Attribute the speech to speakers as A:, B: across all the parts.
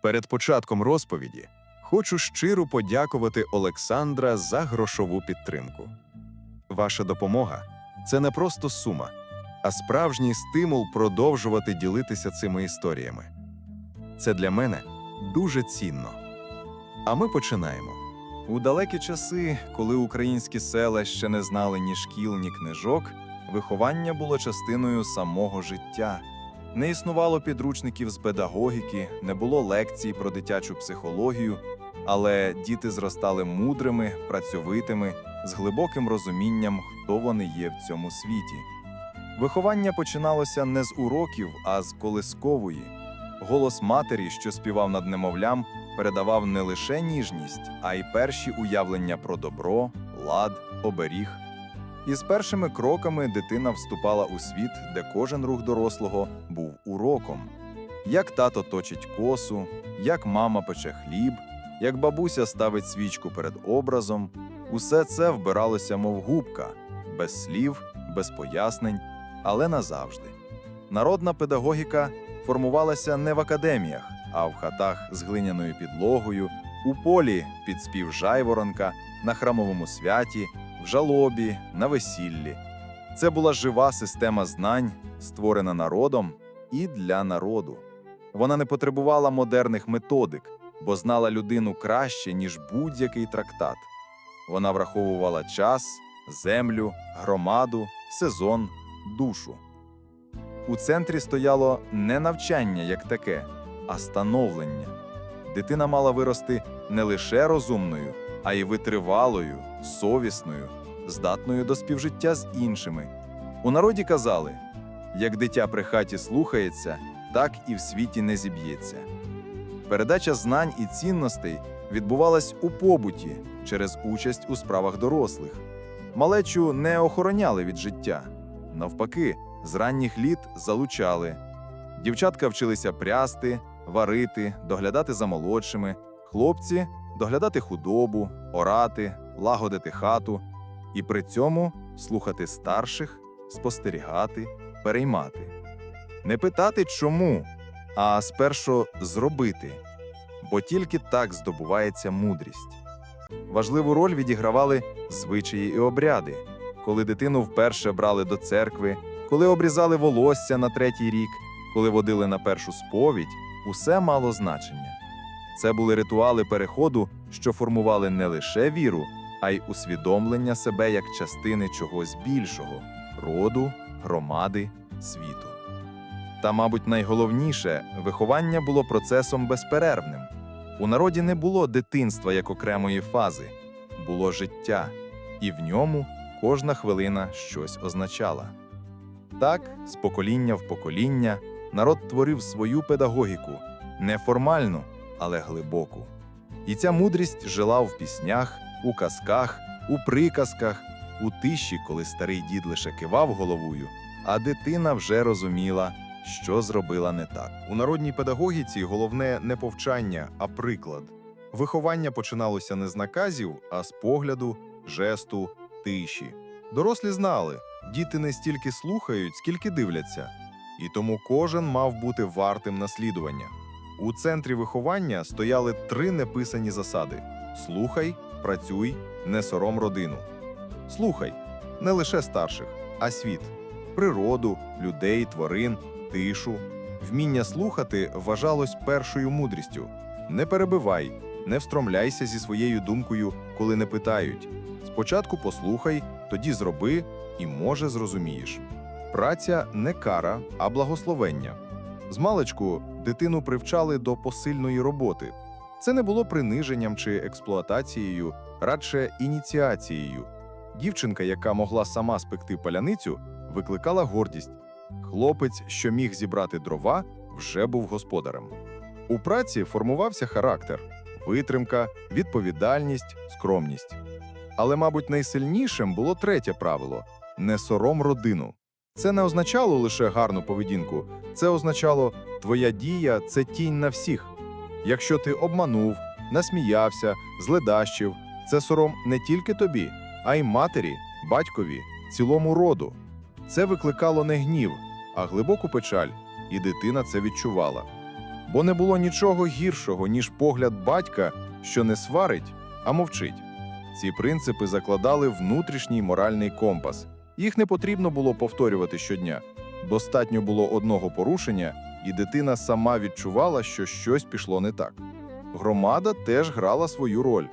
A: Перед початком розповіді хочу щиро подякувати Олександра за грошову підтримку. Ваша допомога це не просто сума, а справжній стимул продовжувати ділитися цими історіями. Це для мене дуже цінно. А ми починаємо. У далекі часи, коли українські села ще не знали ні шкіл, ні книжок, виховання було частиною самого життя. Не існувало підручників з педагогіки, не було лекцій про дитячу психологію, але діти зростали мудрими, працьовитими, з глибоким розумінням, хто вони є в цьому світі. Виховання починалося не з уроків, а з колискової. Голос матері, що співав над немовлям, передавав не лише ніжність, а й перші уявлення про добро, лад, оберіг. І з першими кроками дитина вступала у світ, де кожен рух дорослого був уроком. Як тато точить косу, як мама пече хліб, як бабуся ставить свічку перед образом, усе це вбиралося, мов губка, без слів, без пояснень, але назавжди. Народна педагогіка формувалася не в академіях, а в хатах з глиняною підлогою, у полі під спів жайворонка, на храмовому святі, в жалобі, на весіллі. Це була жива система знань, створена народом і для народу. Вона не потребувала модерних методик, бо знала людину краще, ніж будь-який трактат. Вона враховувала час, землю, громаду, сезон, душу. У центрі стояло не навчання як таке, а становлення. Дитина мала вирости не лише розумною, а й витривалою, совісною, здатною до співжиття з іншими. У народі казали: як дитя при хаті слухається, так і в світі не зіб'ється. Передача знань і цінностей відбувалась у побуті через участь у справах дорослих. Малечу не охороняли від життя. Навпаки, з ранніх літ залучали. Дівчатка вчилися прясти, варити, доглядати за молодшими, хлопці доглядати худобу, орати, лагодити хату і при цьому слухати старших, спостерігати, переймати. Не питати чому, а спершу зробити, бо тільки так здобувається мудрість. Важливу роль відігравали звичаї і обряди, коли дитину вперше брали до церкви, коли обрізали волосся на третій рік, коли водили на першу сповідь, усе мало значення. Це були ритуали переходу, що формували не лише віру, а й усвідомлення себе як частини чогось більшого роду, громади, світу. Та, мабуть, найголовніше виховання було процесом безперервним. У народі не було дитинства як окремої фази, було життя, і в ньому кожна хвилина щось означала. Так, з покоління в покоління народ творив свою педагогіку неформальну, але глибоку. І ця мудрість жила в піснях, у казках, у приказках, у тиші, коли старий дід лише кивав головою, а дитина вже розуміла, що зробила не так.
B: У народній педагогіці головне не повчання, а приклад. Виховання починалося не з наказів, а з погляду, жесту, тиші. Дорослі знали, діти не стільки слухають, скільки дивляться, і тому кожен мав бути вартим наслідування. У центрі виховання стояли три неписані засади: слухай, працюй, не сором родину. Слухай не лише старших, а світ, природу, людей, тварин, тишу. Вміння слухати вважалось першою мудрістю. Не перебивай, не встромляйся зі своєю думкою, коли не питають. Спочатку послухай, тоді зроби і, може, зрозумієш. Праця не кара, а благословення. Змалечку дитину привчали до посильної роботи. Це не було приниженням чи експлуатацією, радше ініціацією. Дівчинка, яка могла сама спекти паляницю, викликала гордість. Хлопець, що міг зібрати дрова, вже був господарем. У праці формувався характер, витримка, відповідальність, скромність. Але, мабуть, найсильнішим було третє правило не сором родину. Це не означало лише гарну поведінку, це означало твоя дія це тінь на всіх. Якщо ти обманув, насміявся, зледащив, це сором не тільки тобі, а й матері, батькові, цілому роду. Це викликало не гнів, а глибоку печаль, і дитина це відчувала. бо не було нічого гіршого, ніж погляд батька, що не сварить, а мовчить. Ці принципи закладали внутрішній моральний компас. Їх не потрібно було повторювати щодня. Достатньо було одного порушення, і дитина сама відчувала, що щось пішло не так. Громада теж грала свою роль.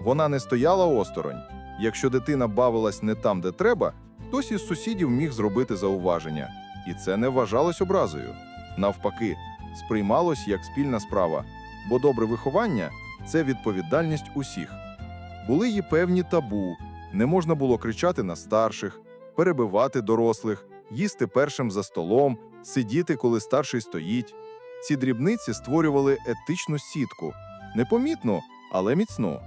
B: Вона не стояла осторонь. Якщо дитина бавилась не там, де треба, хтось із сусідів міг зробити зауваження, і це не вважалось образою. Навпаки, сприймалось як спільна справа, бо добре виховання це відповідальність усіх. Були й певні табу, не можна було кричати на старших, перебивати дорослих, їсти першим за столом, сидіти, коли старший стоїть. Ці дрібниці створювали етичну сітку, непомітну, але міцну.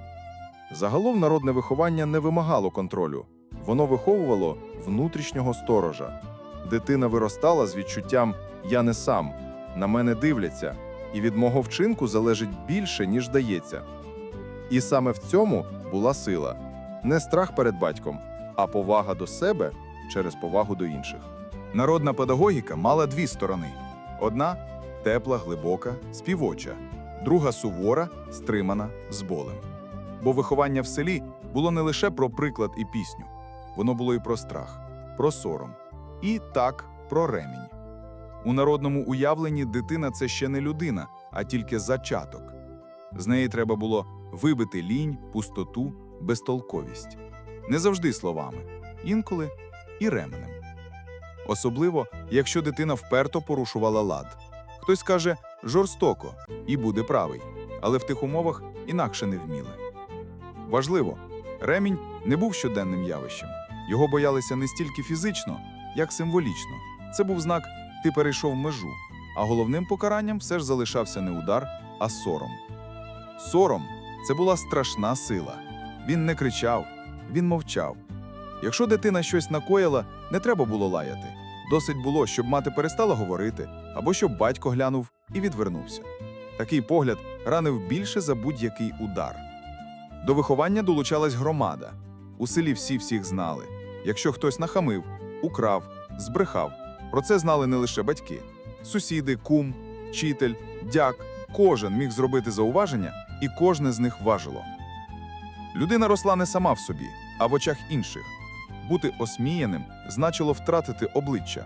B: Загалом народне виховання не вимагало контролю, воно виховувало внутрішнього сторожа. Дитина виростала з відчуттям Я не сам, на мене дивляться, і від мого вчинку залежить більше, ніж дається. І саме в цьому була сила не страх перед батьком, а повага до себе через повагу до інших.
C: Народна педагогіка мала дві сторони: одна тепла, глибока, співоча, друга сувора, стримана, з болем. Бо виховання в селі було не лише про приклад і пісню, воно було і про страх, про сором, і так про ремінь. У народному уявленні дитина це ще не людина, а тільки зачаток. З неї треба було вибити лінь, пустоту, безтолковість. Не завжди словами, інколи і ременем. Особливо, якщо дитина вперто порушувала лад. Хтось скаже жорстоко і буде правий, але в тих умовах інакше не вміли. Важливо, ремінь не був щоденним явищем. Його боялися не стільки фізично, як символічно. Це був знак ти перейшов межу, а головним покаранням все ж залишався не удар, а сором. Сором це була страшна сила. Він не кричав, він мовчав. Якщо дитина щось накоїла, не треба було лаяти. Досить було, щоб мати перестала говорити, або щоб батько глянув і відвернувся. Такий погляд ранив більше за будь-який удар. До виховання долучалась громада. У селі всі всіх знали. Якщо хтось нахамив, украв, збрехав, про це знали не лише батьки. Сусіди, кум, вчитель, дяк, кожен міг зробити зауваження, і кожне з них важило. Людина росла не сама в собі, а в очах інших. Бути осміяним значило втратити обличчя.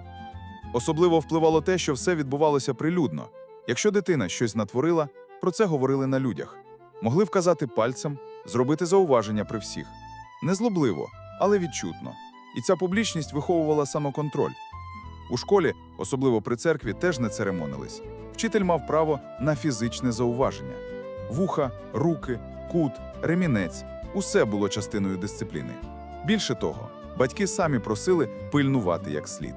C: Особливо впливало те, що все відбувалося прилюдно. Якщо дитина щось натворила, про це говорили на людях. Могли вказати пальцем, зробити зауваження при всіх. Не злобливо, але відчутно. І ця публічність виховувала самоконтроль. У школі, особливо при церкві, теж не церемонились. Вчитель мав право на фізичне зауваження. Вуха, руки, кут, ремінець усе було частиною дисципліни. Більше того, батьки самі просили пильнувати як слід.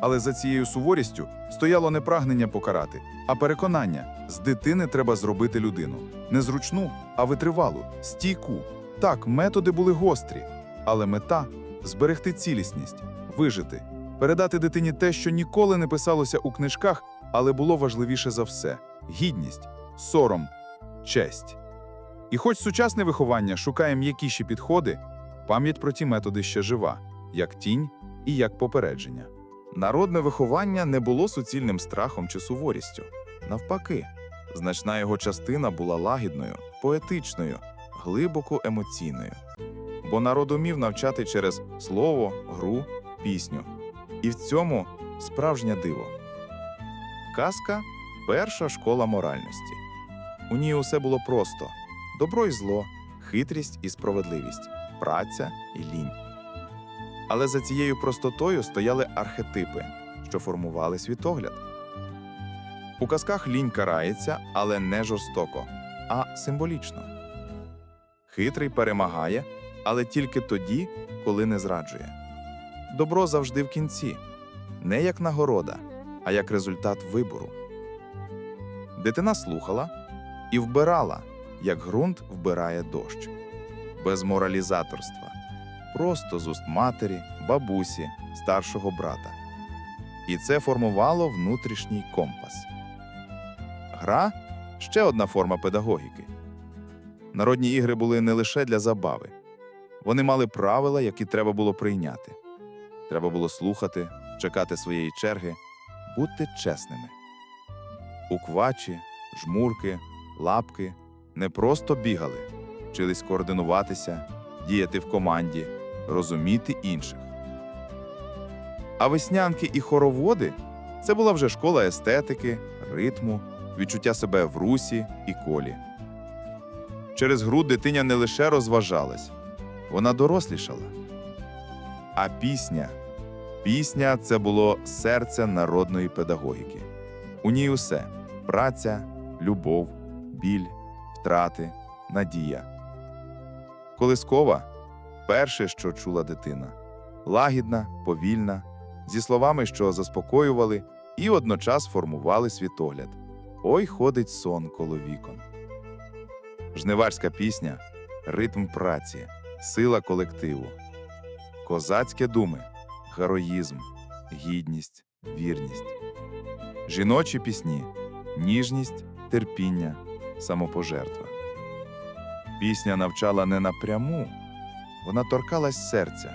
C: Але за цією суворістю стояло не прагнення покарати, а переконання з дитини треба зробити людину. Не зручну, а витривалу, стійку. Так, методи були гострі, але мета зберегти цілісність, вижити, передати дитині те, що ніколи не писалося у книжках, але було важливіше за все гідність, сором, честь. І хоч сучасне виховання шукає м'якіші підходи, пам'ять про ті методи ще жива, як тінь і як попередження.
D: Народне виховання не було суцільним страхом чи суворістю. Навпаки, значна його частина була лагідною, поетичною, глибоко емоційною. Бо народ умів навчати через слово, гру, пісню. І в цьому справжнє диво. Казка перша школа моральності. У ній усе було просто: добро і зло, хитрість і справедливість, праця і лінь. Але за цією простотою стояли архетипи, що формували світогляд. У казках лінь карається, але не жорстоко, а символічно. Хитрий перемагає, але тільки тоді, коли не зраджує. Добро завжди в кінці, не як нагорода, а як результат вибору. Дитина слухала і вбирала, як ґрунт вбирає дощ, без моралізаторства просто з уст матері, бабусі, старшого брата. І це формувало внутрішній компас. Гра ще одна форма педагогіки. Народні ігри були не лише для забави, вони мали правила, які треба було прийняти. Треба було слухати, чекати своєї черги, бути чесними. Уквачі, жмурки, лапки не просто бігали, вчились координуватися, діяти в команді, розуміти інших. А веснянки і хороводи це була вже школа естетики, ритму, відчуття себе в русі і колі. Через гру дитиня не лише розважалась, вона дорослішала. А пісня пісня це було серце народної педагогіки. У ній усе праця, любов, біль, втрати, надія. Колискова перше, що чула дитина, лагідна, повільна, зі словами, що заспокоювали і одночас формували світогляд. Ой, ходить сон коло вікон. Жниварська пісня ритм праці, сила колективу, козацьке думи, героїзм, гідність, вірність. Жіночі пісні ніжність, терпіння, самопожертва. Пісня навчала не напряму, вона торкалась серця,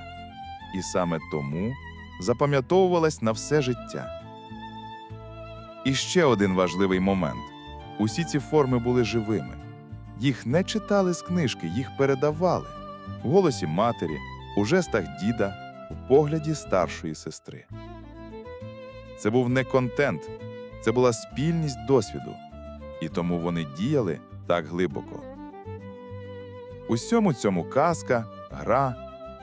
D: і саме тому запам'ятовувалась на все життя. І ще один важливий момент: усі ці форми були живими. Їх не читали з книжки, їх передавали в голосі матері, у жестах діда, у погляді старшої сестри. Це був не контент, це була спільність досвіду, і тому вони діяли так глибоко. Усьому цьому казка, гра,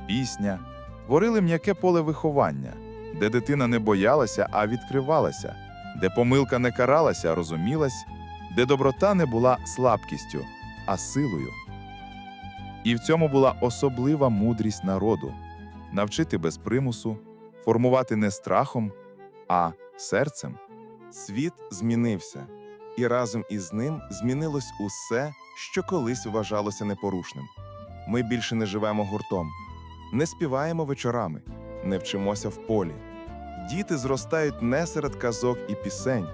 D: пісня творили м'яке поле виховання, де дитина не боялася, а відкривалася, де помилка не каралася, а розумілась, де доброта не була слабкістю, а силою. І в цьому була особлива мудрість народу навчити без примусу, формувати не страхом, а серцем.
E: Світ змінився, і разом із ним змінилось усе, що колись вважалося непорушним. Ми більше не живемо гуртом, не співаємо вечорами, не вчимося в полі. Діти зростають не серед казок і пісень,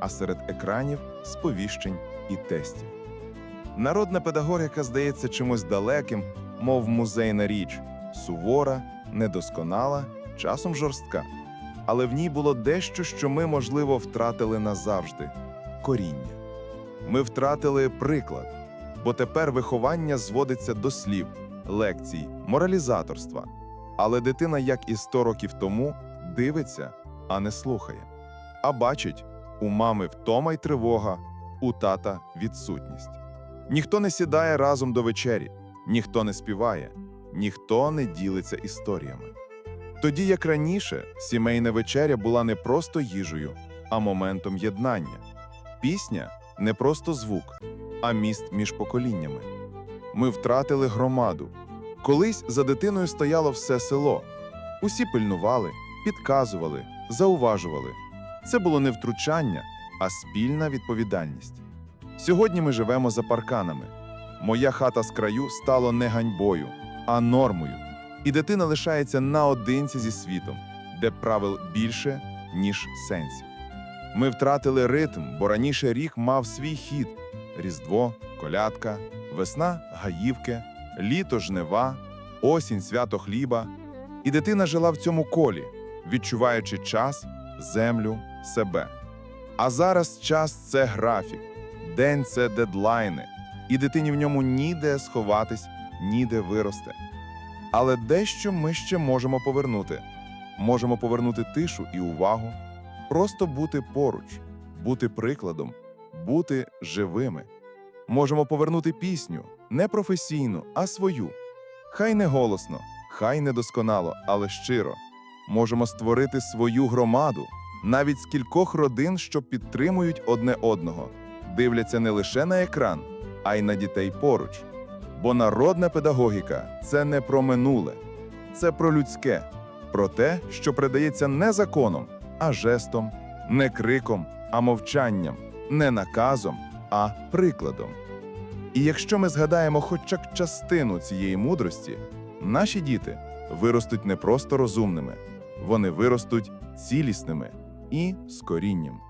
E: а серед екранів, сповіщень і тестів. Народна педагогіка здається чимось далеким, мов музейна річ, сувора, недосконала, часом жорстка але в ній було дещо, що ми, можливо, втратили назавжди коріння. Ми втратили приклад, бо тепер виховання зводиться до слів, лекцій, моралізаторства. Але дитина, як і 100 років тому, дивиться, а не слухає. А бачить, у мами втома й тривога, у тата відсутність. Ніхто не сідає разом до вечері, ніхто не співає, ніхто не ділиться історіями. Тоді, як раніше, сімейна вечеря була не просто їжею, а моментом єднання. Пісня не просто звук, а міст між поколіннями. Ми втратили громаду. Колись за дитиною стояло все село. Усі пильнували, підказували, зауважували. Це було не втручання, а спільна відповідальність. Сьогодні ми живемо за парканами. Моя хата з краю стало не ганьбою, а нормою і дитина лишається наодинці зі світом, де правил більше, ніж сенсів. Ми втратили ритм, бо раніше рік мав свій хід: Різдво, колядка, весна гаївки, літо жнива, осінь свято хліба. І дитина жила в цьому колі, відчуваючи час, землю, себе. А зараз час це графік, день це дедлайни, і дитині в ньому ніде сховатись, ніде виросте. Але дещо ми ще можемо повернути. Можемо повернути тишу і увагу, просто бути поруч, бути прикладом, бути живими. Можемо повернути пісню не професійну, а свою. Хай не голосно, хай не досконало, але щиро. Можемо створити свою громаду, навіть з кількох родин, що підтримують одне одного, дивляться не лише на екран, а й на дітей поруч. Бо народна педагогіка це не про минуле, це про людське, про те, що передається не законом, а жестом, не криком, а мовчанням, не наказом, а прикладом. І якщо ми згадаємо хоча б частину цієї мудрості, наші діти виростуть не просто розумними, вони виростуть цілісними і з корінням.